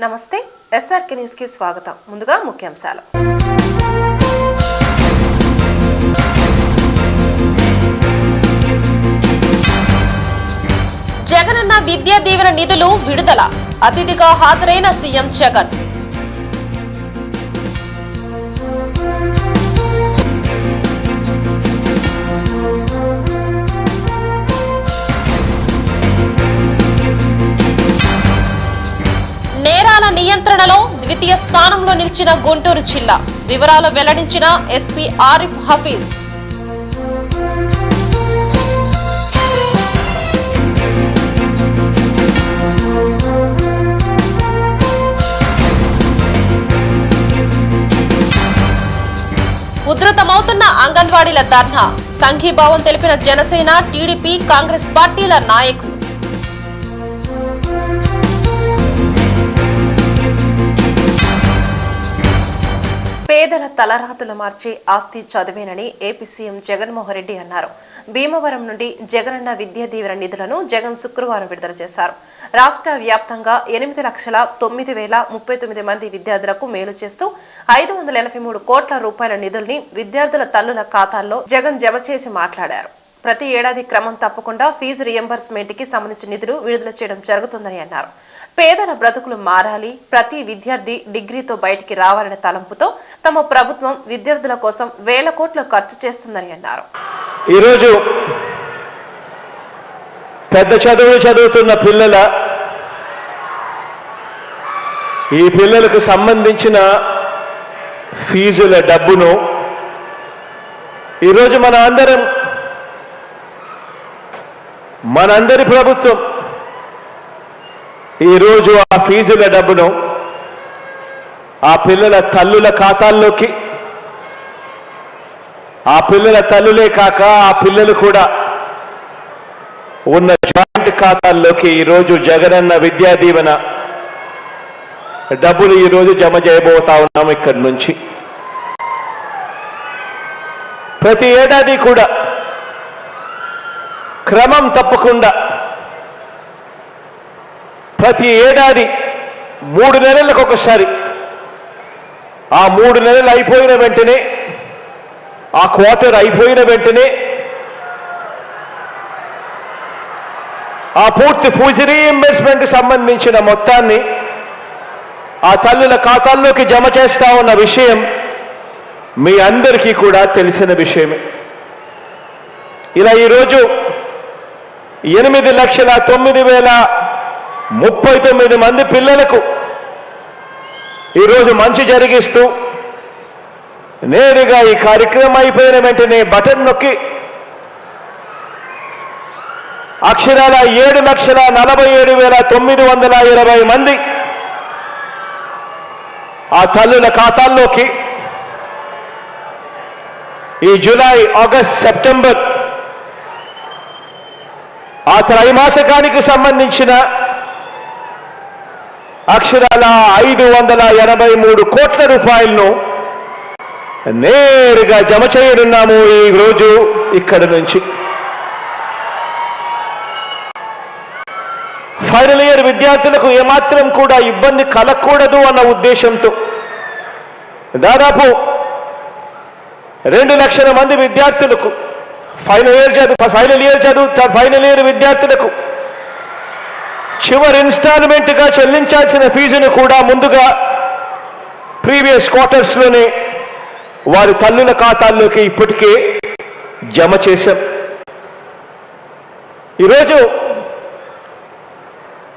నమస్తే ఎస్ఆర్కే న్యూస్కి స్వాగతం. ముందుగా ముఖ్యాంశాలు. జగనన్న విద్యా దీవెన నిధులు విడుదల. అతిథిగా హాజరైన సీఎం జగన్. నియంత్రణలో స్థానంలో నిలిచిన గుంటూరు జిల్లా. వివరాలు వెల్లడించిన ఎస్పీ ఆరిఫ్ హఫీజ్. ఉధృతమవుతున్న అంగన్వాడీల ధర్నా. సంఘీభావం తెలిపిన జనసేన టీడీపీ కాంగ్రెస్ పార్టీల నాయకులు. పేదల తలరాతులు మార్చే ఆస్తి చదివేనని ఏపీ సీఎం జగన్మోహన్ రెడ్డి అన్నారు. భీమవరం నుండి జగనన్న విద్యా దీవెన నిధులను జగన్ శుక్రవారం విడుదల చేశారు. రాష్ట్ర వ్యాప్తంగా ఎనిమిది లక్షల తొమ్మిది వేల ముప్పై తొమ్మిది మంది విద్యార్థులకు మేలు చేస్తూ ఐదు వందల ఎనభై మూడు కోట్ల రూపాయల నిధుల్ని విద్యార్థుల తల్లుల ఖాతాల్లో జగన్ జమ చేసి మాట్లాడారు. ప్రతి ఏడాది క్రమం తప్పకుండా ఫీజు రియంబర్స్మెంట్కి సంబంధించిన నిధులు విడుదల చేయడం జరుగుతుందని అన్నారు. పేదల బ్రతుకులు మారాలి ప్రతి విద్యార్థి డిగ్రీతో బయటికి రావాలనే తలంపుతో తమ ప్రభుత్వం విద్యార్థుల కోసం వేల కోట్లు ఖర్చు చేస్తుందని అన్నారు. ఈరోజు పెద్ద చదువులు చదువుతున్న పిల్లల ఈ పిల్లలకు సంబంధించిన ఫీజుల డబ్బును ఈరోజు మన అందరం మనందరి ప్రభుత్వం ఈరోజు ఆ ఫీజుల డబ్బును ఆ పిల్లల తల్లుల ఖాతాల్లోకి ఆ పిల్లల తల్లులే కాక ఆ పిల్లలు కూడా ఉన్న జాయింట్ ఖాతాల్లోకి ఈరోజు జగనన్న విద్యా దీవెన డబ్బులు ఈరోజు జమ చేయబోతా ఉన్నాం ఇక్కడి నుంచి. ప్రతి ఏడాది కూడా క్రమం తప్పకుండా ప్రతి ఏడాది మూడు నెలలకు ఒకసారి ఆ మూడు నెలలు అయిపోయిన వెంటనే ఆ క్వార్టర్ అయిపోయిన వెంటనే ఆ పూర్తి ఫీజు రీఇంబర్స్మెంట్ సంబంధించిన మొత్తాన్ని ఆ తల్లుల ఖాతాల్లోకి జమ చేస్తా ఉన్న విషయం మీ అందరికీ కూడా తెలిసిన విషయమే. ఇలా ఈరోజు ఎనిమిది లక్షల తొమ్మిది వేల ముప్పై తొమ్మిది మంది పిల్లలకు ఈరోజు మంచి జరిగిస్తూ నేరుగా ఈ కార్యక్రమం అయిపోయిన వెంటనే బటన్ నొక్కి అక్షరాల ఏడు లక్షల నలభై ఏడు వేల తొమ్మిది వందల ఇరవై మంది ఆ తల్లుల ఖాతాల్లోకి ఈ జూలై ఆగస్ట్ సెప్టెంబర్ ఆ త్రైమాసికానికి సంబంధించిన అక్షరాల ఐదు వందల ఎనభై మూడు కోట్ల రూపాయలను నేరుగా జమ చేయనున్నాము ఈ రోజు ఇక్కడి నుంచి. ఫైనల్ ఇయర్ విద్యార్థులకు ఏమాత్రం కూడా ఇబ్బంది కలగకూడదు అన్న ఉద్దేశంతో దాదాపు రెండు లక్షల మంది విద్యార్థులకు ఫైనల్ ఇయర్ చదువు ఫైనల్ ఇయర్ చదువు ఫైనల్ ఇయర్ విద్యార్థులకు చివరి ఇన్స్టాల్మెంట్గా చెల్లించాల్సిన ఫీజును కూడా ముందుగా ప్రీవియస్ క్వార్టర్స్లోనే వారి తల్లుల ఖాతాల్లోకి ఇప్పటికే జమ చేశాం. ఈరోజు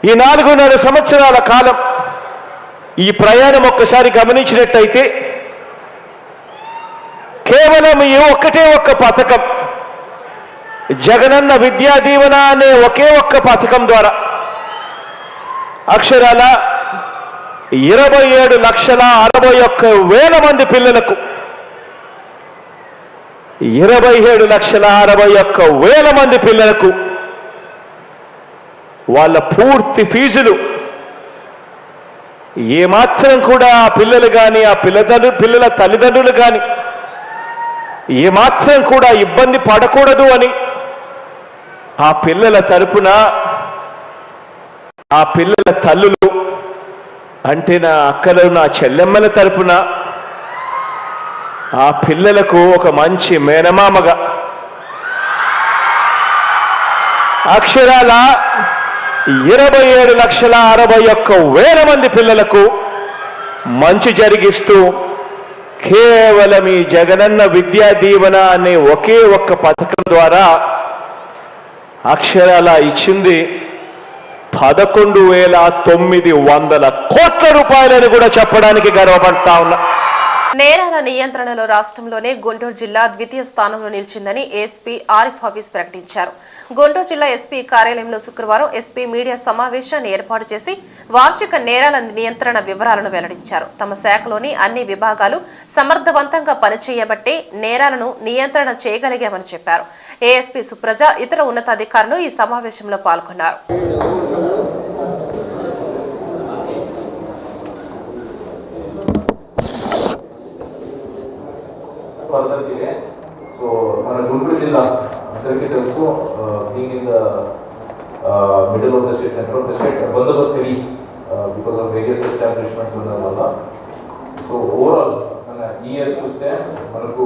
ఈ నాలుగున్నర సంవత్సరాల కాలం ఈ ప్రయాణం ఒక్కసారి గమనించినట్టయితే కేవలం ఈ ఒక్కటే ఒక్క పథకం జగనన్న విద్యా దీవెన అనే ఒకే ఒక్క పథకం ద్వారా అక్షరాల ఇరవై ఏడు లక్షల అరవై ఒక్క వేల మంది పిల్లలకు ఇరవై ఏడు లక్షల అరవై ఒక్క వేల మంది పిల్లలకు వాళ్ళ పూర్తి ఫీజులు. ఏమాత్రం కూడా ఆ పిల్లలు కానీ ఆ పిల్లలు పిల్లల తల్లిదండ్రులు కానీ ఏమాత్రం కూడా ఇబ్బంది పడకూడదు అని ఆ పిల్లల తరపున ఆ పిల్లల తల్లులు అంటే నా అక్కలు నా చెల్లెమ్మల తరపున ఆ పిల్లలకు ఒక మంచి మేనమామగా అక్షరాల ఇరవై ఏడు లక్షల అరవై ఒక్క వేల మంది పిల్లలకు మంచి జరిగిస్తూ కేవలం ఈ జగనన్న విద్యా దీవెన అనే ఒకే ఒక్క పథకం ద్వారా అక్షరాల ఇచ్చింది పదకొండు వేల తొమ్మిది వందల కోట్ల రూపాయలని కూడా చెప్పడానికి గర్వపడతా ఉన్నా. నేరాల నియంత్రణలో రాష్ట్రంలోనే గుంటూరు జిల్లా ద్వితీయ స్థానంలో నిలిచిందని ఎస్పీ ఆరిఫ్ హఫీజ్ ప్రకటించారు. గుంటూరు జిల్లా ఎస్పీ కార్యాలయంలో శుక్రవారం ఎస్పీ మీడియా సమావేశాన్ని ఏర్పాటు చేసి వార్షిక నేరాల నియంత్రణ వివరాలను వెల్లడించారు. తమ శాఖలోని అన్ని విభాగాలు సమర్థవంతంగా పనిచేయబట్టే నేరాలను నియంత్రణ చేయగలిగామని చెప్పారు. ఏఎస్పీ సుప్రజ ఇతర ఉన్నతాధికారులు ఈ సమావేశంలో పాల్గొన్నారు. ఫర్దర్ సో మన గుంటూరు జిల్లా అందరికీ తెలుసు being in the middle of the state centre of the state bandobast heavy because of various establishments ఉండడం వల్ల. సో ఓవరాల్ మన ఈ ఇయర్ చూస్తే మనకు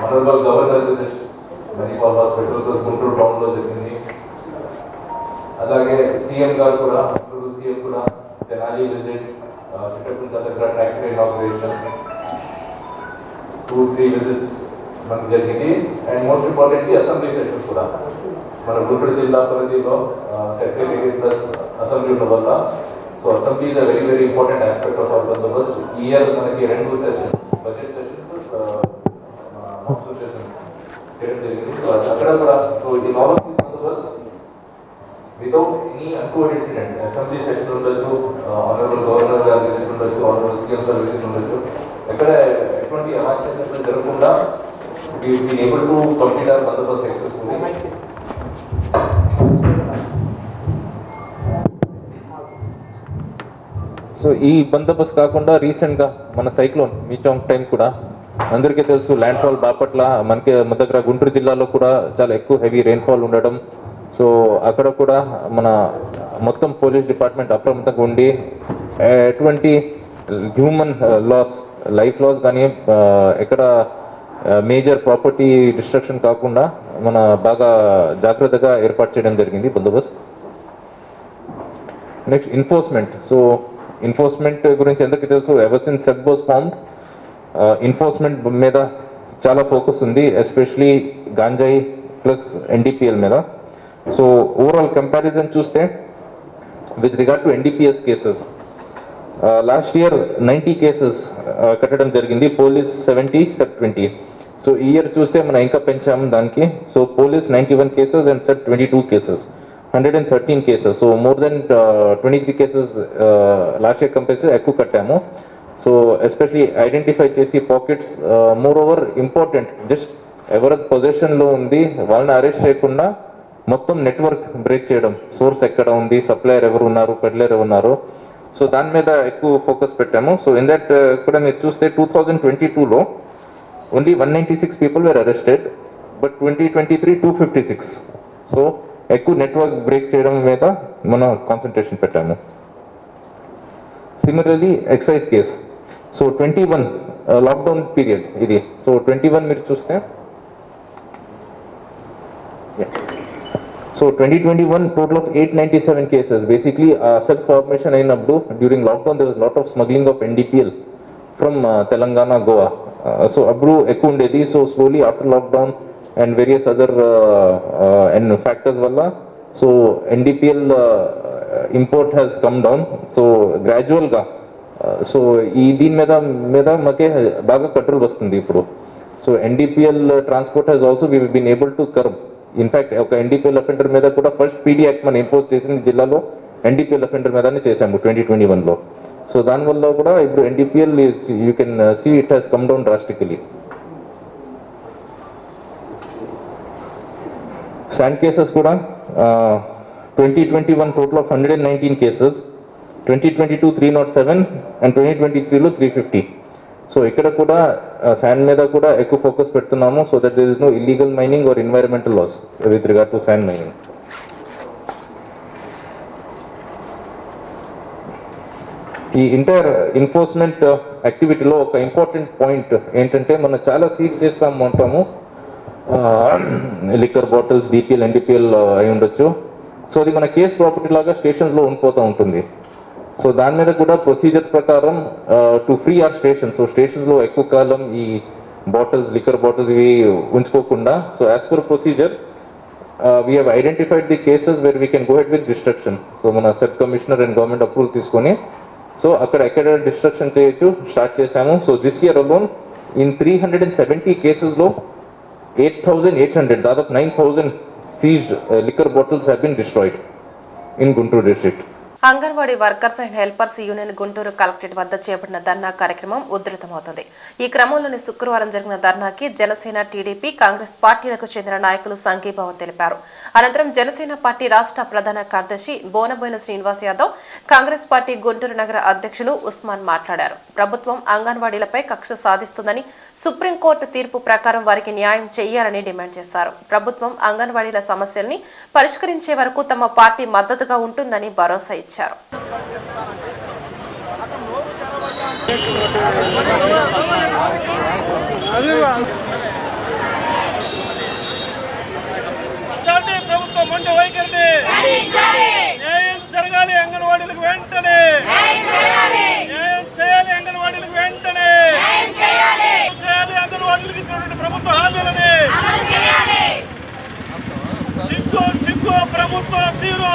honourable governor visits Manipal hospital plus Guntur టౌన్లో జరిగింది. అలాగే సీఎం గారు కూడా గుంటూరు సీఎం కూడా తెనాలి విజిట్ చిట్టకుంట దగ్గర ట్రాక్టరీ ఇనాగ్రేషన్ టూ త్రీ విజిట్స్ మనకు జరిగింది. And most importantly assembly sessions కూడా. మన గుంటూరు జిల్లా పరిధిలో సెక్రటరీ ప్లస్ అసెంబ్లీ ఉండడం వల్ల so assembly is a very very important aspect of our bandobast ఈ ఇయర్ మనకి రెండు సెషన్స్ జరిగింది సో అక్కడ కూడా సో ఈ all of bandobast without any untoward incidents assembly session ఉండొచ్చు ఆనరబుల్ గవర్నర్ గారి విజిట్ ఉండొచ్చు ఆనరబుల్ సీఎం సార్ విజిట్ ఉండొచ్చు. ఎక్కడ ఎటువంటి అవాంఛనీయతలు జరగకుండా been able to complete our bandobast successfully so ఈ బందోబస్తు కాకుండా రీసెంట్గా మన సైక్లోన్ మీచాంగ్ టైం కూడా అందరికీ తెలుసు ల్యాండ్ ఫాల్ బాపట్ల మనకి మన దగ్గర గుంటూరు జిల్లాలో కూడా చాలా ఎక్కువ హెవీ రెయిన్ఫాల్ ఉండడం. సో అక్కడ కూడా మన మొత్తం పోలీస్ డిపార్ట్మెంట్ అప్రమత్తంగా ఉండి ఎటువంటి హ్యూమన్ లాస్ లైఫ్ లాస్ కానీ ఎక్కడ మేజర్ ప్రాపర్టీ డిస్ట్రక్షన్ కాకుండా మన బాగా జాగ్రత్తగా ఏర్పాటు చేయడం జరిగింది బందోబస్తు. నెక్స్ట్ ఎన్ఫోర్స్మెంట్ సో ఎన్ఫోర్స్మెంట్ గురించి ఎందుకు తెలుసు ever since SEB was formed enforcement మీద చాలా ఫోకస్ ఉంది ఎస్పెషలీ గాంజాయి ప్లస్ ఎన్డీపీఎల్ మీద. సో ఓవరాల్ కంపారిజన్ చూస్తే with regard to NDPS cases last year ninety cases కట్టడం జరిగింది police seventy SEB twenty so ఈ ఇయర్ చూస్తే మనం ఇంకా పెంచాము దానికి. So police ninety one cases and SEB twenty two cases hundred and thirteen cases so more than twenty three cases last year compare ఎక్కువ కట్టాము. సో ఎస్పెషలీ ఐడెంటిఫై చేసి pockets moreover important just ఎవరి పొజిషన్లో ఉంది వాళ్ళని arrest చేయకుండా మొత్తం network break చేయడం. సోర్స్ ఎక్కడ ఉంది సప్లయర్ ఎవరు ఉన్నారు పెడ్లర్ ఎవరు ఉన్నారు. సో దాని మీద ఎక్కువ ఫోకస్ పెట్టాము. సో ఇన్ దట్ కూడా మీరు చూస్తే టూ థౌజండ్ ట్వంటీ టూలో only one ninety six people were arrested but twenty twenty three two fifty six so ఎక్కువ నెట్వర్క్ బ్రేక్ చేయడం మీద మనం కాన్సన్ట్రేషన్ పెట్టాము. Similarly excise case so twenty one lockdown period ఇది. సో ట్వంటీ వన్ మీరు చూస్తే. So twenty twenty one total of eight ninety seven cases basically self formation అయినప్పుడు during lockdown there was lot of smuggling of NDPL from Telangana Goa so అప్పుడు ఎక్కువ ఉండేది. So slowly after lockdown and various other and factors వల్ల so NDPL import has come down so గ్రాడ్యువల్గా so ఈ దీని మీద మీద మాకే బాగా కంట్రోల్ వస్తుంది ఇప్పుడు. So NDPL transport has also we been able to curb in fact ఒక ఎన్డీపీఎల్ అఫెండర్ మీద కూడా ఫస్ట్ పీడీ యాక్ట్ మనం ఇంపోజ్ చేసింది జిల్లాలో ఎన్డీపీఎల్ అఫెండర్ మీదనే చేశాము ట్వంటీ ట్వంటీ వన్లో సో దానివల్ల కూడా ఇప్పుడు NDPL you can see it has come down drastically sand cases కూడా twenty twenty one total of hundred and nineteen cases twenty twenty two three naught seven and twenty twenty త్రీలో three fifty so ఇక్కడ కూడా sand మీద కూడా ఎక్కువ focus పెడుతున్నాము. So that there is no illegal mining or environmental loss with regard to sand mining ఈ inter enforcement యాక్టివిటీలో ఒక ఇంపార్టెంట్ పాయింట్ ఏంటంటే మనం చాలా సీజ్ చేస్తాము ఉంటాము లిక్కర్ బాటిల్స్ డిపిఎల్ ఎన్డిపిఎల్ అయి ఉండొచ్చు. సో అది మన కేస్ ప్రాపర్టీ లాగా స్టేషన్స్లో ఉండిపోతూ ఉంటుంది. సో దాని మీద కూడా ప్రొసీజర్ ప్రకారం to free our station so స్టేషన్స్లో ఎక్కువ కాలం ఈ బాటిల్స్ లిక్కర్ బాటిల్స్ ఇవి ఉంచుకోకుండా so as per procedure we have identified the cases where we can go head with destruction so మన SEB commissioner and government approval తీసుకొని so అక్కడ ఎక్కడ destruction చేయొచ్చు start చేశాము. So this year alone in three hundred and seventy కేసెస్లో eight thousand eight hundred దాదాపు nine thousand seized liquor bottles have been destroyed in Guntur district anganwadi workers and helpers union Guntur collectorate వద్ద చేపట్టిన ధర్నా కార్యక్రమం ఉధృతమవుతుంది. ఈ క్రమంలోని శుక్రవారం జరిగిన ధర్నాకి Janasena TDP Congress పార్టీలకు చెందిన నాయకులు సంఘీభావం తెలిపారు. అనంతరం జనసేన పార్టీ రాష్ట్ర ప్రధాన కార్యదర్శి బోనబోయిన శ్రీనివాస్ యాదవ్ కాంగ్రెస్ పార్టీ గుంటూరు నగర అధ్యక్షులు ఉస్మాన్ మాట్లాడారు. ప్రభుత్వం అంగన్వాడీలపై కక్ష సాధిస్తుందని సుప్రీంకోర్టు తీర్పు ప్రకారం వారికి న్యాయం చేయాలని డిమాండ్ చేశారు. ప్రభుత్వం అంగన్వాడీల సమస్యల్ని పరిష్కరించే వరకు తమ పార్టీ మద్దతుగా ఉంటుందని భరోసా ఇచ్చారు చాటి ప్రభుత్వం మొండి వైఖరిని న్యాయం జరగాలి అంగన్వాడీలకు వెంటనే. న్యాయం చేయాలి అంగన్వాడీలకు వెంటనే. చేయాలి అంగన్వాడీలకు ఇచ్చినటువంటి ప్రభుత్వ హామీలని. సిగ్గు సిగ్గు ప్రభుత్వ తీరు.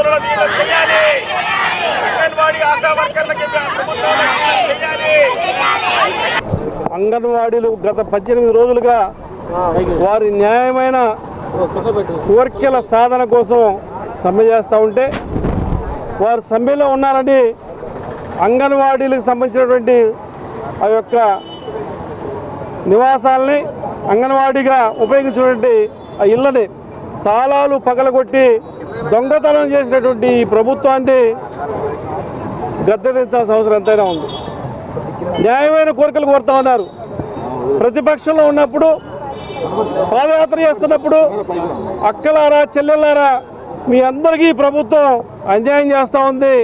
కూడా వీళ్ళకి చేయాలి. అంగన్వాడీ ఆశా వర్కర్లకి ప్రభుత్వంలో చేయాలి. అంగన్వాడీలు గత పద్దెనిమిది రోజులుగా వారి న్యాయమైన కోరికల సాధన కోసం సమ్మె చేస్తూ ఉంటే వారు సమ్మెలో ఉన్నారని అంగన్వాడీలకు సంబంధించినటువంటి ఆ యొక్క నివాసాలని అంగన్వాడీగా ఉపయోగించినటువంటి ఆ ఇళ్ళని తాళాలు పగలగొట్టి దొంగతనం చేసినటువంటి ఈ ప్రభుత్వాన్ని గద్దెదించాల్సిన అవసరం ఎంతైనా ఉంది. న్యాయమైన కోరికలు కోరుతా ఉన్నారు. ప్రతిపక్షంలో ఉన్నప్పుడు పాదయాత్ర చేస్తున్నప్పుడు అక్కలారా చెల్లెళ్ళారా మీ అందరికీ ప్రభుత్వం అన్యాయం చేస్తూ ఉంది.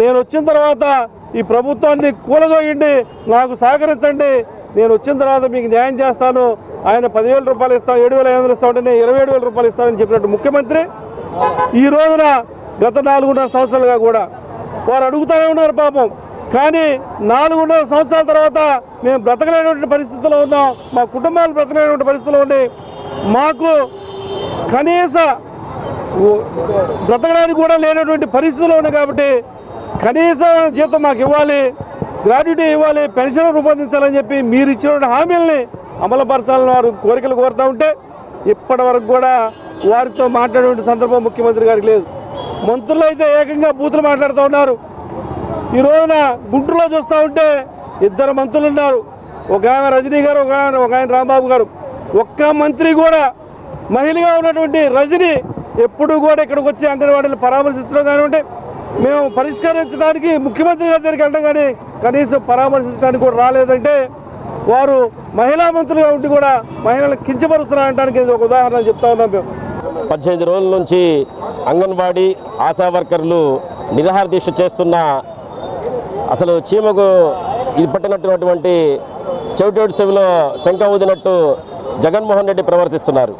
నేను వచ్చిన తర్వాత ఈ ప్రభుత్వాన్ని కూలదోయండి నాకు సహకరించండి. నేను వచ్చిన తర్వాత మీకు న్యాయం చేస్తాను ఆయన పదివేల రూపాయలు ఇస్తాను ఏడు వేల ఐదు వందలు ఇస్తామంటే నేను ఇరవై ఏడు వేల రూపాయలు ఇస్తానని చెప్పినట్టు ముఖ్యమంత్రి. ఈ రోజున గత నాలుగున్నర సంవత్సరాలుగా కూడా వారు అడుగుతూనే ఉన్నారు పాపం. కానీ నాలుగున్నర సంవత్సరాల తర్వాత మేము బ్రతకలేనటువంటి పరిస్థితుల్లో ఉన్నాం మా కుటుంబాలు బ్రతకలేనటువంటి పరిస్థితుల్లో ఉండి మాకు కనీస బ్రతకడానికి కూడా లేనటువంటి పరిస్థితులు ఉన్నాయి కాబట్టి కనీస జీతం మాకు ఇవ్వాలి. గ్రాడ్యుటీ ఇవ్వాలి పెన్షన్ రూపొందించాలని చెప్పి మీరు ఇచ్చినటువంటి హామీలని అమలుపరచాలని వారు కోరికలు కోరుతూ ఉంటే ఇప్పటి వరకు కూడా వారితో మాట్లాడే సందర్భం ముఖ్యమంత్రి గారికి లేదు. మంత్రులు అయితే ఏకంగా బూతులు మాట్లాడుతూ ఉన్నారు. ఈ రోజున గుంటూరులో చూస్తూ ఉంటే ఇద్దరు మంత్రులు ఉన్నారు. ఒక ఆమె రజనీ గారు ఒక ఆయన ఒక ఆయన రాంబాబు గారు. ఒక్క మంత్రి కూడా మహిళగా ఉన్నటువంటి రజనీ ఎప్పుడు కూడా ఇక్కడికి వచ్చి అంగన్వాడీలు పరామర్శించడం కానివ్వండి మేము పరిష్కరించడానికి ముఖ్యమంత్రి గారి దగ్గరికి వెళ్ళడం కానీ కనీసం పరామర్శించడానికి కూడా రాలేదంటే వారు మహిళా మంత్రులుగా ఉండి కూడా మహిళలు కించపరుస్తున్నారంటానికి ఇది ఒక ఉదాహరణ చెప్తా ఉన్నాం మేము. పద్దెనిమిది రోజుల నుంచి అంగన్వాడీ ఆశా వర్కర్లు నిరాహార దీక్ష చేస్తున్న అసలు చీమకు ఇది పట్టినటువంటి చెవిటోడి చెవిలో శంఖ ఊదినట్టు జగన్మోహన్ రెడ్డి ప్రవర్తిస్తున్నారు.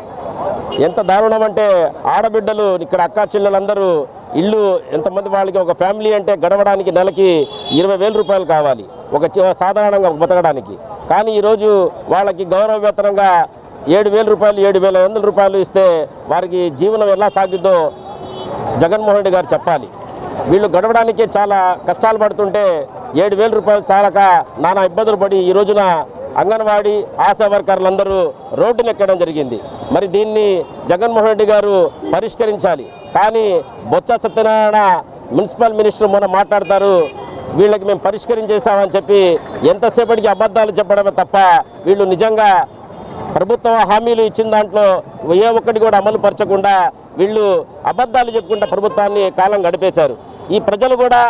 ఎంత దారుణం అంటే ఆడబిడ్డలు ఇక్కడ అక్కా చెల్లెలందరూ ఇల్లు ఎంతమంది వాళ్ళకి ఒక ఫ్యామిలీ అంటే గడవడానికి నెలకి ఇరవై వేల రూపాయలు కావాలి ఒక సాధారణంగా బతకడానికి. కానీ ఈరోజు వాళ్ళకి గౌరవ వేతనంగా ఏడు వేల రూపాయలు ఏడు వేల వందల రూపాయలు ఇస్తే వారికి జీవనం ఎలా సాగిద్దో జగన్మోహన్ రెడ్డి గారు చెప్పాలి. వీళ్ళు గడవడానికి చాలా కష్టాలు పడుతుంటే ఏడు వేల రూపాయలు చాలక నానా ఇబ్బందులు పడి ఈ రోజున అంగన్వాడీ ఆశా వర్కర్లందరూ రోడ్డునెక్కడం జరిగింది. మరి దీన్ని జగన్మోహన్ రెడ్డి గారు పరిష్కరించాలి. కానీ బొత్స సత్యనారాయణ మున్సిపల్ మినిస్టర్ మొన్న మాట్లాడతారు వీళ్ళకి మేము పరిష్కరించేసామని చెప్పి ఎంతసేపటికి అబద్ధాలు చెప్పడమే తప్ప వీళ్ళు నిజంగా ప్రభుత్వం హామీలు ఇచ్చిన దాంట్లో ఏ ఒక్కటి కూడా అమలు పరచకుండా వీళ్ళు అబద్ధాలు చెప్పుకుంటా ప్రభుత్వాన్ని కాలం గడిపేశారు. ఈ ప్రజలు కూడా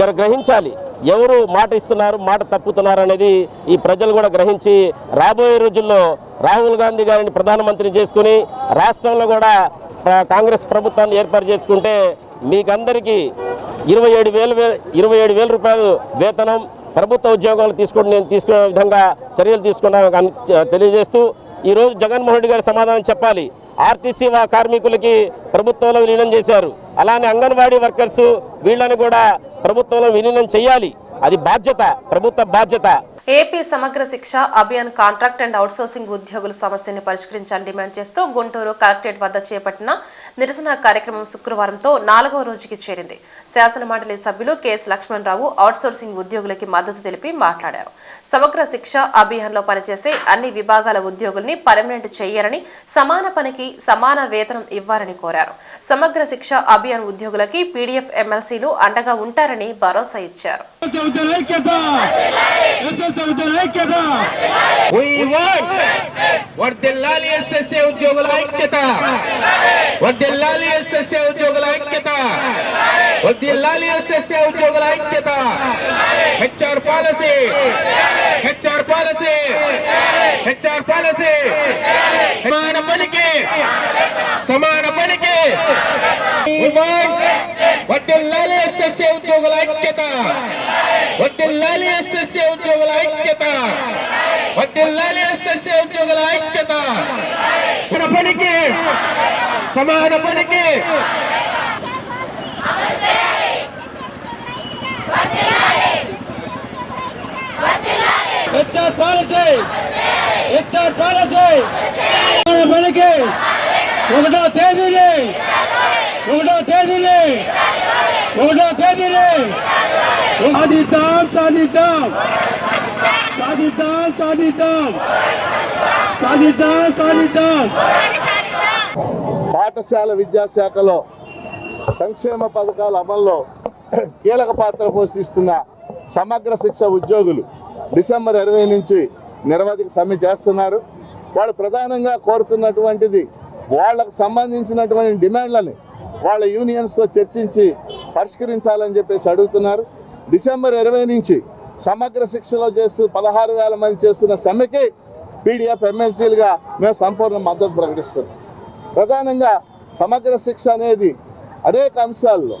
గ్రహించాలి. ఎవరు మాట ఇస్తున్నారు మాట తప్పుతున్నారు అనేది ఈ ప్రజలు కూడా గ్రహించి రాబోయే రోజుల్లో రాహుల్ గాంధీ గారిని ప్రధానమంత్రిని చేసుకుని రాష్ట్రంలో కూడా కాంగ్రెస్ ప్రభుత్వాన్ని ఏర్పాటు చేసుకుంటే మీకందరికీ ఇరవై ఏడు వేలు వే- ఇరవై ఏడు వేల రూపాయలు వేతనం ప్రభుత్వ ఉద్యోగాలు తీసుకుని నేను తీసుకునే విధంగా చర్యలు తీసుకున్నాను తెలియజేస్తూ ఈరోజు జగన్మోహన్ రెడ్డి గారు సమాధానం చెప్పాలి. ఆర్టీసీ కార్మికులకి ప్రభుత్వంలో విలీనం చేశారు. అలానే అంగన్వాడీ వర్కర్స్ వీళ్ళని కూడా ప్రభుత్వంలో విలీనం చేయాలి. అది బాధ్యత ప్రభుత్వ బాధ్యత. ఏపీ సమగ్ర శిక్ష అభియాన్ కాంట్రాక్ట్ అండ్ అవుట్సోర్సింగ్ ఉద్యోగుల సమస్యని పరిష్కరించాలని డిమాండ్ చేస్తూ గుంటూరు కలెక్టరేట్ వద్ద చేపట్టిన నిరసన కార్యక్రమం శుక్రవారంతో నాలుగవ రోజుకి చేరింది. శాసన మండలి సభ్యులు కెఎస్ లక్ష్మణరావు అవుట్సోర్సింగ్ ఉద్యోగులకి మద్దతు తెలిపి మాట్లాడారు. సమగ్ర శిక్ష అభియాన్లో పనిచేసే అన్ని విభాగాల ఉద్యోగుల్ని పర్మనెంట్ చేయాలని సమాన పనికి సమాన వేతనం ఇవ్వాలని కోరారు. సమగ్ర శిక్ష అభియాన్ ఉద్యోగులకి పీడీఎఫ్ ఎమ్మెల్సీలు అండగా ఉంటారని భరోసా ఇచ్చారు. వర్దిల్లాలి ఎస్ఎస్ఏ ఉద్యోగుల ఐక్యత వర్దిల్లాలి ఎస్ఎస్ఏ ఉద్యోగుల ఐక్యత వర్దిల్లాలి ఎస్ఎస్ఏ ఉద్యోగుల ఐక్యత HR policy HR policy HR policy సమాన పనికి సమాన పనికి వర్దిల్లాలి ఎస్ఎస్ఏ ఉద్యోగుల ఐక్యత వర్దిల్లాలి ఎస్ఎస్ఏ ఉద్యోగుల ఐక్యత వర్దిల్లాలి ఎస్ఎస్ఏ ఉద్యోగుల ఐక్యత సమాన పనికి సమాన పనికి హెచ్ఆర్ పాలసీ హెచ్ఆర్ పాలసీ మనకి ఒకటో తేదీని. ఒకటో తేదీని. ఒకటో తేదీని. సాధిద్దాం సాధిద్దాం సాధిద్దాం సాధిద్దాం సాధిద్దాం సాధిద్దాం పాఠశాల విద్యాశాఖలో సంక్షేమ పథకాల అమల్లో కీలక పాత్ర పోషిస్తున్న సమగ్ర శిక్ష ఉద్యోగులు డిసెంబర్ ఇరవై నుంచి నిరవధిక సమ్మె చేస్తున్నారు. వాళ్ళు ప్రధానంగా కోరుతున్నటువంటిది వాళ్ళకు సంబంధించినటువంటి డిమాండ్లని వాళ్ళ యూనియన్స్తో చర్చించి పరిష్కరించాలని చెప్పేసి అడుగుతున్నారు. డిసెంబర్ ఇరవై నుంచి సమగ్ర శిక్షలో చేస్తూ పదహారు వేల మంది చేస్తున్న సమ్మెకి పీడిఎఫ్ ఎమ్మెల్సీలుగా మేము సంపూర్ణ మద్దతు ప్రకటిస్తున్నాం. ప్రధానంగా సమగ్ర శిక్ష అనేది అనేక అంశాల్లో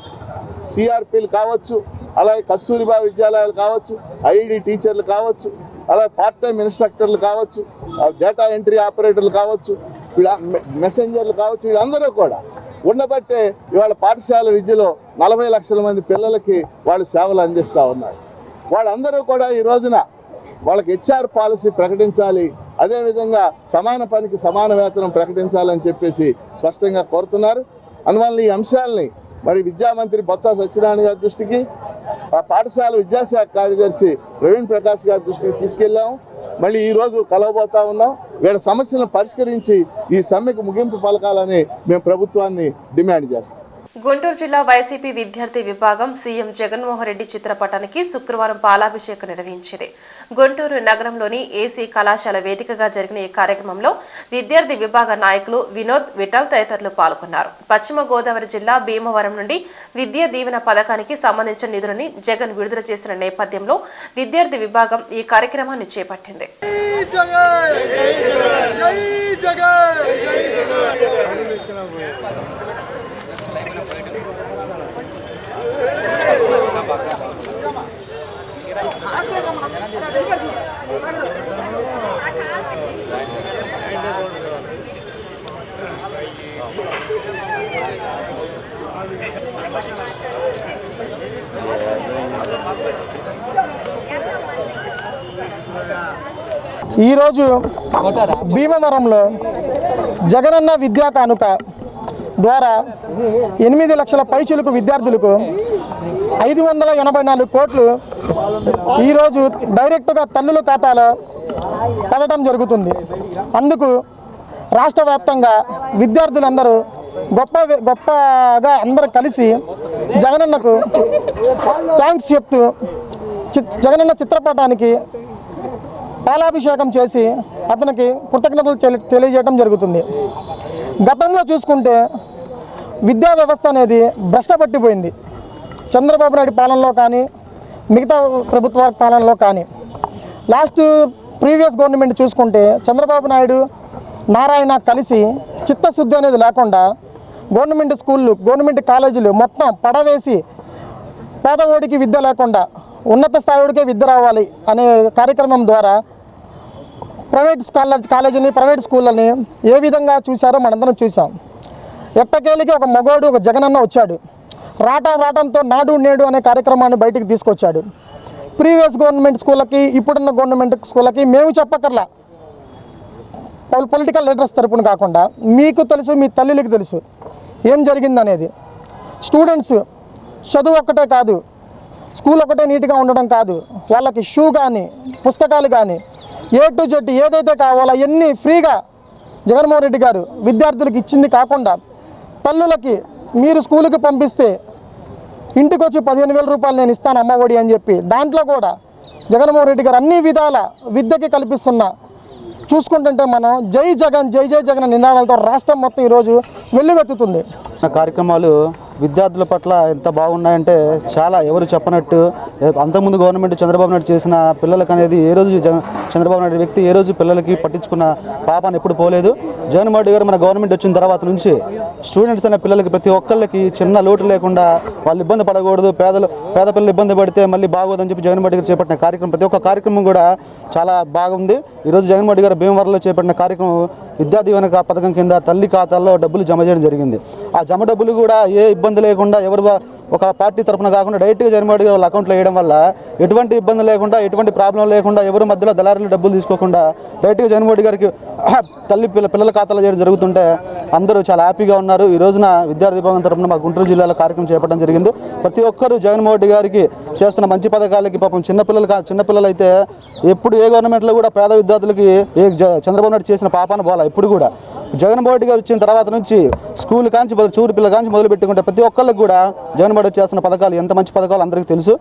సిఆర్పీలు కావచ్చు అలాగే కస్తూరిబా విద్యాలయాలు కావచ్చు ఐడి టీచర్లు కావచ్చు అలాగే పార్ట్ టైం ఇన్స్ట్రక్టర్లు కావచ్చు డేటా ఎంట్రీ ఆపరేటర్లు కావచ్చు వీళ్ళ మెసెంజర్లు కావచ్చు వీళ్ళందరూ కూడా ఉండబట్టే ఇవాళ పాఠశాల విద్యలో నలభై లక్షల మంది పిల్లలకి వాళ్ళు సేవలు అందిస్తూ ఉన్నారు. వాళ్ళందరూ కూడా ఈ రోజున వాళ్ళకి హెచ్ఆర్ పాలసీ ప్రకటించాలి అదేవిధంగా సమాన పనికి సమాన వేతనం ప్రకటించాలని చెప్పేసి స్పష్టంగా కోరుతున్నారు. అందువల్ల ఈ అంశాలని మరి విద్యామంత్రి బొత్స సత్యనారాయణ గారి దృష్టికి ఆ పాఠశాల విద్యాశాఖ కార్యదర్శి ప్రవీణ్ ప్రకాష్ గారి దృష్టికి తీసుకెళ్ళాము మళ్ళీ ఈరోజు కలవబోతా ఉన్నాం. వీళ్ళ సమస్యలను పరిష్కరించి ఈ సమ్మెకు ముగింపు పలకాలని మేము ప్రభుత్వాన్ని డిమాండ్ చేస్తాం. గుంటూరు జిల్లా వైసీపీ విద్యార్థి విభాగం సీఎం జగన్మోహన్ రెడ్డి చిత్రపటానికి శుక్రవారం పాలాభిషేకం నిర్వహించింది. గుంటూరు నగరంలోని ఏసీ కళాశాల వేదికగా జరిగిన ఈ కార్యక్రమంలో విద్యార్థి విభాగ నాయకులు వినోద్ విఠల్ తదితరులు పాల్గొన్నారు. పశ్చిమ గోదావరి జిల్లా భీమవరం నుండి విద్యా దీవెన పథకానికి సంబంధించిన నిధులని జగన్ విడుదల చేసిన నేపథ్యంలో విద్యార్థి విభాగం ఈ కార్యక్రమాన్ని చేపట్టింది. ఈరోజు భీమవరంలో జగనన్న విద్యా కానుక ద్వారా ఎనిమిది లక్షల పైచులకు విద్యార్థులకు ఐదు వందల ఎనభై నాలుగు కోట్లు ఈరోజు డైరెక్ట్గా తల్లుల ఖాతాలో పడటం జరుగుతుంది. అందుకు రాష్ట్ర వ్యాప్తంగా విద్యార్థులందరూ గొప్ప గొప్పగా అందరూ కలిసి జగనన్నకు థ్యాంక్స్ చెప్తూ చి- జగనన్న చిత్రపటానికి పాలాభిషేకం చేసి అతనికి కృతజ్ఞతలు తెలి- తెలియజేయడం జరుగుతుంది. గతంలో చూసుకుంటే విద్యా వ్యవస్థ అనేది భ్రష్టపట్టిపోయింది చంద్రబాబు నాయుడు పాలనలో కానీ మిగతా ప్రభుత్వ పాలనలో కానీ. లాస్ట్ ప్రీవియస్ గవర్నమెంట్ చూసుకుంటే చంద్రబాబు నాయుడు నారాయణ కలిసి చిత్తశుద్ధి అనేది లేకుండా గవర్నమెంట్ స్కూళ్ళు గవర్నమెంట్ కాలేజీలు మొత్తం పడవేసి పేదవాడికి విద్య లేకుండా ఉన్నత స్థాయికే విద్య రావాలి అనే కార్యక్రమం ద్వారా ప్రైవేట్ కాలేజ్ కాలేజీని ప్రైవేట్ స్కూళ్ళని ఏ విధంగా చూశారో మనందరం చూసాం ఎట్టకేలికి ఒక మగోడు ఒక జగనన్న వచ్చాడు. రాటం రాటంతో నాడు నేడు అనే కార్యక్రమాన్ని బయటికి తీసుకొచ్చాడు. ప్రీవియస్ గవర్నమెంట్ స్కూళ్ళకి ఇప్పుడున్న గవర్నమెంట్ స్కూళ్ళకి మేము చెప్పక్కర్లా. పొల్- పొలిటికల్ లీడర్స్ తరపున కాకుండా మీకు తెలుసు మీ తల్లికి తెలుసు ఏం జరిగిందనేది. స్టూడెంట్స్ చదువు ఒక్కటే కాదు స్కూల్ ఒకటే నీట్గా ఉండడం కాదు. వాళ్ళకి షూ కానీ పుస్తకాలు కానీ ఏ టు జెడ్ ఏదైతే కావాలో అవన్నీ ఫ్రీగా జగన్మోహన్ రెడ్డి గారు విద్యార్థులకు ఇచ్చింది కాకుండా తల్లులకి మీరు స్కూల్కి పంపిస్తే ఇంటికి వచ్చి పదిహేను వేల రూపాయలు నేను ఇస్తాను అమ్మఒడి అని చెప్పి దాంట్లో కూడా జగన్మోహన్ రెడ్డి గారు అన్ని విధాల విద్యకి కల్పిస్తున్న చూసుకుంటుంటే మనం జై జగన్ జై జై జగన్ నినాదాలతో రాష్ట్రం మొత్తం ఈరోజు వెల్లువెత్తుతుంది కార్యక్రమాలు విద్యార్థుల పట్ల ఎంత బాగున్నాయంటే చాలా ఎవరు చెప్పనట్టు అంతకుముందు గవర్నమెంట్ చంద్రబాబు నాయుడు చేసిన పిల్లలకు అనేది ఏ రోజు జగన్ చంద్రబాబు నాయుడు వ్యక్తి ఏ రోజు పిల్లలకి పట్టించుకున్న పాపాన్ని ఎప్పుడు పోలేదు. జగన్మోహన్ రెడ్డి గారు మన గవర్నమెంట్ వచ్చిన తర్వాత నుంచి స్టూడెంట్స్ అనే పిల్లలకి ప్రతి ఒక్కళ్ళకి చిన్న లోటు లేకుండా వాళ్ళు ఇబ్బంది పడకూడదు పేదలు పేద పిల్లలు ఇబ్బంది పడితే మళ్ళీ బాగోదని చెప్పి జగన్మోహన్ రెడ్డి గారు చేపట్టిన కార్యక్రమం. ప్రతి ఒక్క కార్యక్రమం కూడా చాలా బాగుంది. ఈరోజు జగన్మోహన్ రెడ్డి గారు భీమవరంలో చేపట్టిన కార్యక్రమం విద్యా దీవెన పథకం కింద తల్లి ఖాతాల్లో డబ్బులు జమ చేయడం జరిగింది. ఆ జమ డబ్బులు కూడా ఏ ఇబ్బంది లేకుండా ఎవరు ఒక పార్టీ తరఫున కాకుండా డైరెక్ట్గా జగన్మోహన్ రెడ్డి గారు వాళ్ళ అకౌంట్లో వేయడం వల్ల ఎటువంటి ఇబ్బంది లేకుండా ఎటువంటి ప్రాబ్లం లేకుండా ఎవరు మధ్యలో దళారులు డబ్బులు తీసుకోకుండా డైరెక్ట్గా జగన్మోహన్ గారికి తల్లి పిల్ల పిల్లల ఖాతాలో చేయడం జరుగుతుంటే అందరూ చాలా హ్యాపీగా ఉన్నారు. ఈ రోజున విద్యార్థి భవన్ తరఫున మా గుంటూరు జిల్లాలో కార్యక్రమం చేపట్టడం జరిగింది. ప్రతి ఒక్కరూ జగన్మోహన్ రెడ్డి గారికి చేస్తున్న మంచి పథకాలకి పాపం చిన్నపిల్లలు కా- చిన్నపిల్లలు అయితే ఎప్పుడు ఏ గవర్నమెంట్లో కూడా పేద విద్యార్థులకి ఏ జ- చంద్రబాబు నాయుడు చేసిన పాపాన పోలా ఎప్పుడు కూడా. జగన్మోహన్ రెడ్డి గారు వచ్చిన తర్వాత నుంచి స్కూల్ కాంచి చూరు పిల్లల కాంచి మొదలు పెట్టుకుంటే ప్రతి ఒక్కళ్ళకి కూడా జగన్మోహన్ రెడ్డి చేస్తున్న పథకాలు ఎంత మంచి పథకాలు అందరికీ తెలుసు.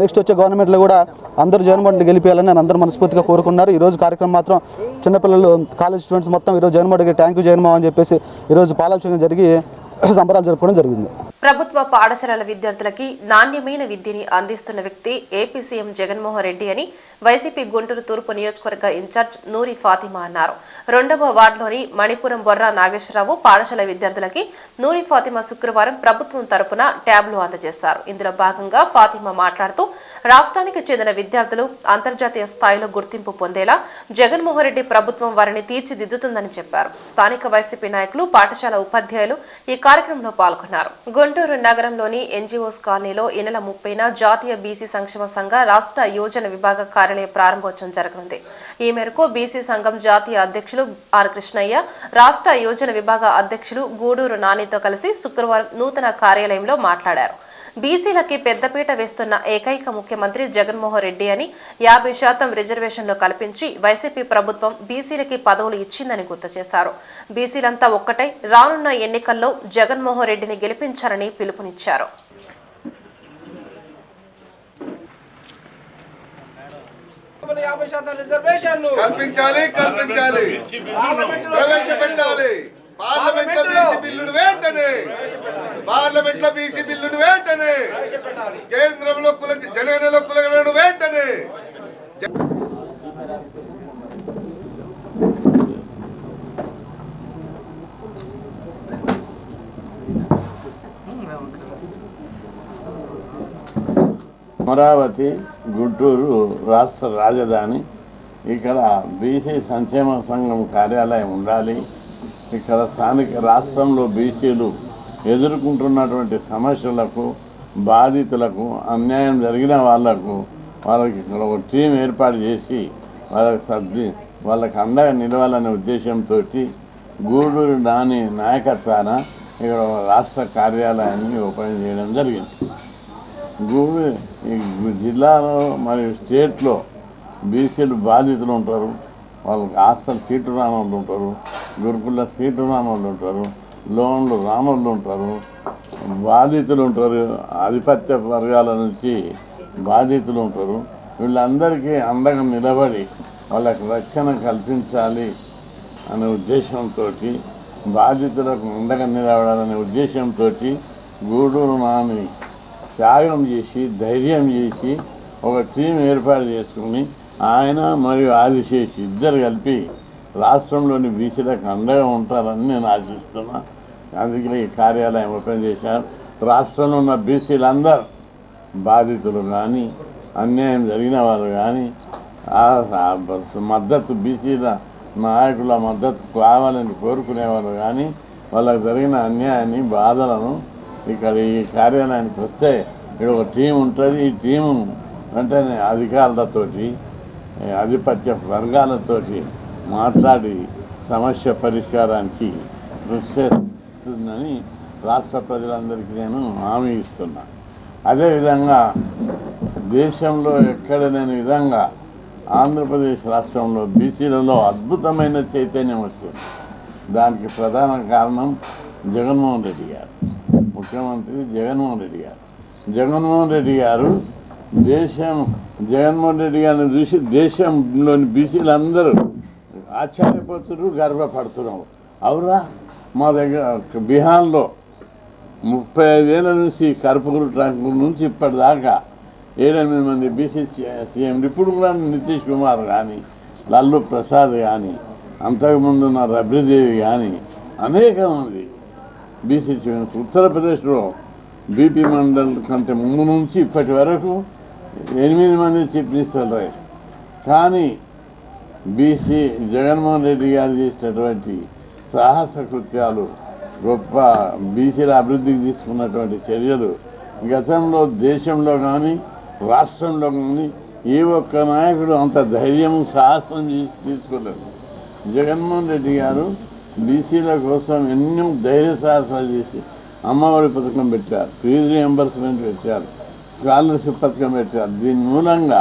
నెక్స్ట్ వచ్చే గవర్నమెంట్లో కూడా అందరూ జగన్మోహన్ రెడ్డి గెలిపేయాలని అందరూ మనస్ఫూర్తిగా కోరుకున్నారు. ఈ రోజు కార్యక్రమం మాత్రం చిన్నపిల్లలు కాలేజ్ స్టూడెంట్స్ మొత్తం ఈరోజు జగన్మోహన్ రెడ్డి థ్యాంక్ యూ జగన్మోహన్ అని చెప్పేసి ఈరోజు పాలాభిషేకం జరిగి సంబరాలు జరుపుకోవడం జరిగింది. ప్రభుత్వ పాఠశాలల విద్యార్థులకి నాణ్యమైన విద్యని అందిస్తున్న వ్యక్తి ఏపీ సీఎం జగన్మోహన్ రెడ్డి అని వైసీపీ గుంటూరు తూర్పు నియోజకవర్గ ఇన్ఛార్జ్ నూరి ఫాతిమా అన్నారు. రెండవ వార్డులోని మణిపురం బొర్రా నాగేశ్వరరావు పాఠశాల విద్యార్థులకి నూరి ఫాతిమా శుక్రవారం ప్రభుత్వం తరపున ట్యాబ్లు అందజేశారు. ఇందులో భాగంగా ఫాతిమా మాట్లాడుతూ రాష్ట్రానికి చెందిన విద్యార్థులు అంతర్జాతీయ స్థాయిలో గుర్తింపు పొందేలా జగన్మోహన్ రెడ్డి ప్రభుత్వం వారిని తీర్చిదిద్దుతుందని చెప్పారు. స్థానిక వైసీపీ నాయకులు పాఠశాల ఉపాధ్యాయులు ఈ కార్యక్రమంలో పాల్గొన్నారు. గుంటూరు నగరంలోని ఎన్జీఓస్ కాలనీలో ఈ నెల ముప్పైన జాతీయ బీసీ సంక్షేమ సంఘ రాష్ట్ర యోజన విభాగ కార్యాలయ ప్రారంభోత్సవం జరగనుంది. ఈ మేరకు బీసీ సంఘం జాతీయ అధ్యక్షులు ఆర్ కృష్ణయ్య రాష్ట్ర యోజన విభాగ అధ్యక్షులు గూడూరు నానితో కలిసి శుక్రవారం నూతన కార్యాలయంలో మాట్లాడారు. బీసీలకి పెద్దపీట వేస్తున్న ఏకైక ముఖ్యమంత్రి జగన్మోహన్ రెడ్డి అని యాభై శాతం రిజర్వేషన్లు కల్పించి వైసీపీ ప్రభుత్వం బీసీలకి పదవులు ఇచ్చిందని గుర్తు చేశారు. బీసీలంతా ఒక్కటై రానున్న ఎన్నికల్లో జగన్మోహన్ రెడ్డిని గెలిపించాలని పిలుపునిచ్చారు. యాభై శాతం రిజర్వేషన్లు. కల్పించాలి కల్పించాలి. ప్రవేశపెట్టాలి. పార్లమెంట్లో బీసీ బిల్లును వెంటనే. పార్లమెంట్లో బీసీ బిల్లును వెంటనే. కేంద్రంలో కుల జనగణలో కులగలను వెంటనే. అమరావతి గుంటూరు రాష్ట్ర రాజధాని. ఇక్కడ బీసీ సంక్షేమ సంఘం కార్యాలయం ఉండాలి. ఇక్కడ స్థానిక రాష్ట్రంలో బీసీలు ఎదుర్కొంటున్నటువంటి సమస్యలకు బాధితులకు అన్యాయం జరిగిన వాళ్ళకు వాళ్ళకి ఇక్కడ ఒక టీం ఏర్పాటు చేసి వాళ్ళకి సర్ది వాళ్ళకి అండగా నిలవాలనే ఉద్దేశంతో గూడూరు నాని నాయకత్వాన ఇక్కడ రాష్ట్ర కార్యాలయాన్ని ఓపెన్ చేయడం జరిగింది. గూడూరు ఈ జిల్లాలో మరియు స్టేట్లో బీసీలు బాధితులు ఉంటారు. వాళ్ళకి హాస్టల్ సీటు రాని ఉంటారు గురుకుల సీటు రాని ఉంటారు లోన్లు రాని ఉంటారు బాధితులు ఉంటారు ఆధిపత్య వర్గాల నుంచి బాధితులు ఉంటారు. వీళ్ళందరికీ అండగా నిలబడి వాళ్ళకి రక్షణ కల్పించాలి అనే ఉద్దేశంతో బాధితులకు అండగా నిలబడాలనే ఉద్దేశంతో గూడూరు నాని త్యాగం చేసి ధైర్యం చేసి ఒక టీం ఏర్పాటు చేసుకుని ఆయన మరియు ఆదిశేషి ఇద్దరు కలిపి రాష్ట్రంలోని బీసీలకు అండగా ఉంటారని నేను ఆశిస్తున్నా. అందుకే ఈ కార్యాలయం ఓపెన్ చేశారు. రాష్ట్రంలో ఉన్న బీసీలందరూ బాధితులు కానీ అన్యాయం జరిగిన వాళ్ళు కానీ మద్దతు బీసీల నాయకుల మద్దతు కావాలని కోరుకునేవారు కానీ వాళ్ళకు జరిగిన అన్యాయాన్ని బాధలను ఇక్కడ ఈ కార్యాలయానికి వస్తే ఇక్కడ ఒక టీం ఉంటుంది. ఈ టీము వెంటనే అధికారులతోటి ఆధిపత్య వర్గాలతోటి మాట్లాడి సమస్య పరిష్కారానికి కృషి చేస్తుందని రాష్ట్ర ప్రజలందరికీ నేను హామీ ఇస్తున్నా. అదేవిధంగా దేశంలో ఎక్కడ లేని విధంగా ఆంధ్రప్రదేశ్ రాష్ట్రంలో బీసీలలో అద్భుతమైన చైతన్యం వచ్చింది. దానికి ప్రధాన కారణం జగన్మోహన్ రెడ్డి గారు. ముఖ్యమంత్రి జగన్మోహన్ రెడ్డి గారు. జగన్మోహన్ రెడ్డి గారు దేశం జగన్మోహన్ రెడ్డి గారిని చూసి దేశంలోని బీసీలందరూ ఆశ్చర్యపోతున్నారు గర్వపడుతున్నారు. అవురా మా దగ్గర బీహార్లో ముప్పై ఐదేళ్ళ నుంచి కరుపుగురు ట్రంక్ నుంచి ఇప్పటిదాకా ఏడెనిమిది మంది బీసీ సీఎం ఇప్పుడు కూడా నితీష్ కుమార్ కానీ లల్లు ప్రసాద్ కానీ అంతకుముందు ఉన్న రబ్రిదేవి కానీ అనేక మంది బీసీ ఉత్తరప్రదేశ్లో బీపీ మండల్ కంటే ముందు నుంచి ఇప్పటి వరకు ఎనిమిది మంది చీఫ్ మినిస్టర్లు కానీ బీసీ జగన్మోహన్ రెడ్డి గారు చేసినటువంటి సాహస కృత్యాలు గొప్ప బీసీల అభివృద్ధికి తీసుకున్నటువంటి చర్యలు గతంలో దేశంలో కానీ రాష్ట్రంలో కానీ ఏ ఒక్క నాయకుడు అంత ధైర్యం సాహసం చేసి తీసుకోలేదు. జగన్మోహన్ రెడ్డి గారు బీసీల కోసం ఎన్నో ధైర్య సాహసాలు చేసి అమ్మఒడి పథకం పెట్టారు ఫీజు రియంబర్స్మెంట్ పెట్టారు. స్కాలర్షిప్ పథకం పెట్టారు. దీని మూలంగా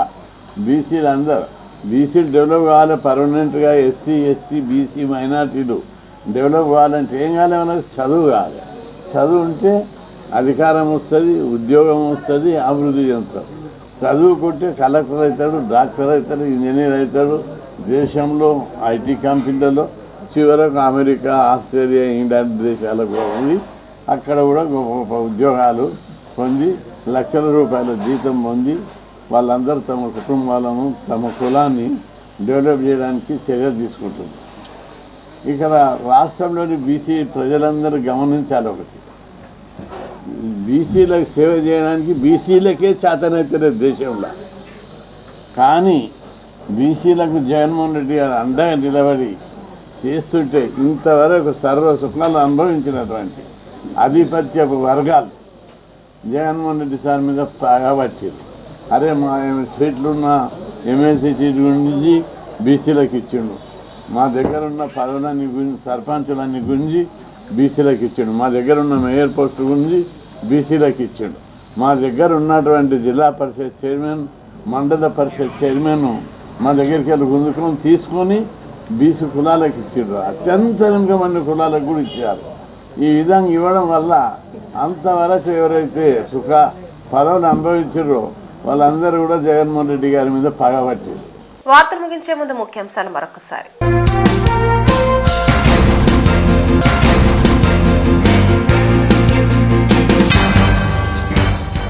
బీసీలు అందరూ బీసీలు డెవలప్ కావాలి పర్మనెంట్గా ఎస్సీ ఎస్టీ బీసీ మైనార్టీలు డెవలప్ కావాలంటే ఏం కావాలి మనకు? చదువు కావాలి. చదువు ఉంటే అధికారం వస్తుంది ఉద్యోగం వస్తుంది అభివృద్ధి చెందుతారు చదువుకుంటే కలెక్టర్ అవుతాడు డాక్టర్ అవుతాడు ఇంజనీర్ అవుతాడు. దేశంలో ఐటీ కంపెనీలలో చివరకు అమెరికా ఆస్ట్రేలియా ఇంగ్లాండ్ దేశాలకు పోయి అక్కడ కూడా గొప్ప గొప్ప ఉద్యోగాలు పొంది లక్షల రూపాయల జీతం పొంది వాళ్ళందరూ తమ కుటుంబాలను తమ కులాన్ని డెవలప్ చేయడానికి చర్యలు తీసుకుంటుంది. ఇక్కడ రాష్ట్రంలోని బీసీ ప్రజలందరూ గమనించాలి ఒకటి. బీసీలకు సేవ చేయడానికి బీసీలకే చేతనైతలేదు దేశంలో. కానీ బీసీలకు జగన్మోహన్ రెడ్డి గారు అండగా నిలబడి చేస్తుంటే ఇంతవరకు సర్వ సుఖాలు అనుభవించినటువంటి ఆధిపత్యపు వర్గాలు జగన్మోహన్ రెడ్డి సార్ మీద పగబట్టారు అరే మా సీట్లున్న ఎమ్మెల్సీ సీట్ గురించి బీసీలకు ఇచ్చిండు. మా దగ్గర ఉన్న పదవులన్నీ గురించి సర్పంచులన్నీ గురించి బీసీలకు ఇచ్చిండు. మా దగ్గర ఉన్న మేయర్ పోస్టు గురించి బీసీలకు ఇచ్చిండు. మా దగ్గర ఉన్నటువంటి జిల్లా పరిషత్ చైర్మన్ మండల పరిషత్ చైర్మన్ మా దగ్గరికి వెళ్ళి గుంజుకొని తీసుకొని బీసీ కులాలకు ఇచ్చిండ్రు. అత్యంత వెనుకమంది కులాలకు కూడా ఇచ్చారు. ఈ విధంగా ఇవ్వడం వల్ల అంతవరకు ఎవరైతే సుఖ పదవులు అనుభవించారో వాళ్ళందరూ కూడా జగన్మోహన్ రెడ్డి గారి మీద పగబట్టారు వార్తలు ముగించే ముందు ముఖ్యాంశాలు మరొకసారి.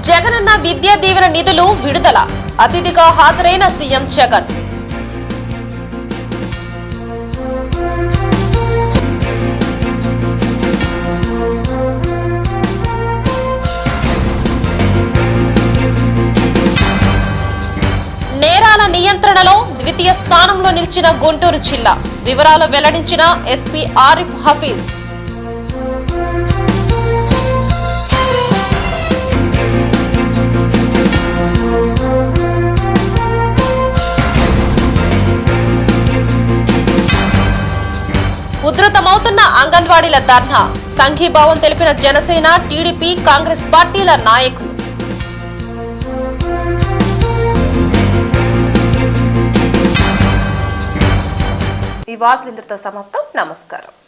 జగనన్న విద్యా దీవెన నిధులు విడుదల. అతిథిగా హాజరైన సీఎం జగన్. నేరాల ద్వితీయ స్థానంలో నిలిచిన గుంటూరు జిల్లా. వివరాలు వెల్లడించిన ఎస్పీ ఆరిఫ్ హఫీజ్. ఉధృతమవుతున్న అంగన్వాడీల ధర్నా. సంఘీభావం తెలిపిన జనసేన టీడీపీ కాంగ్రెస్ పార్టీల నాయకులు. ఈ వార్తలు ఇంతటితో సమాప్తం. నమస్కారం.